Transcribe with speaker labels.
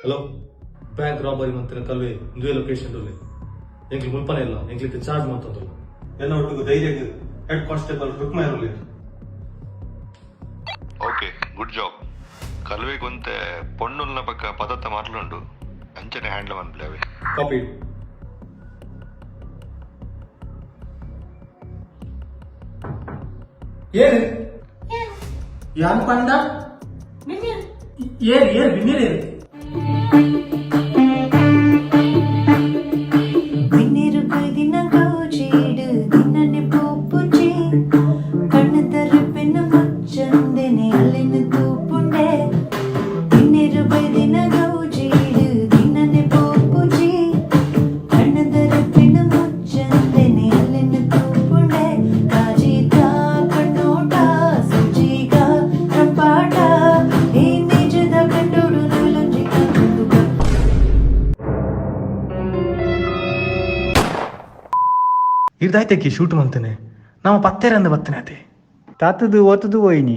Speaker 1: Hello bank robbery ಮಂತಿನ ಕಲ್ವೆ ದುವೆ ಲೊಕೇಶನ್ ಅಲ್ಲಿ. ಎಂಕ್ಲಿ ಮುಲ್ಪನೆ ಇಲ್ಲ ಎಂಗ್ಲಿಕ್ಕೆ ಚಾರ್ಜ್ ಮಾಡ್ತಂದ್ರು ಎಲ್ಲ ಒಟ್ಟಿಗೆ ಧೈರ್ಯ ಹೆಡ್ ಕಾನ್ಸ್ಟೇಬಲ್ ರುಕ್ಮ ಇರಲಿ
Speaker 2: ಓಕೆ ಗುಡ್ ಜಾಬ್ ಕಲ್ವೆಗೊಂತೆ ಪೊಣ್ಣುಲ್ನ ಪಕ್ಕ ಪದತ್ತ ಮಾರ್ಲುಂಡು ಅಂಚನೆ ಹ್ಯಾಂಡ್ಲ್ ಮನ್ಪ್ಲೇವೆ
Speaker 1: ಕಾಪಿ
Speaker 3: ಏನ್? ಯಾನ್ ಪಂಡ? ಏನ್ ಏರು
Speaker 4: Thank you.
Speaker 1: ಇರ್ದಾಯ್ತಕ್ಕೆ ಶೂಟ್ ಮಾಡ್ತೇನೆ ನಾವು ಪತ್ತೆರಂದ ಬತ್ತನೆ ಅದೇ
Speaker 5: ತಾತದು ಓತದು ಹೋಯ್ನಿ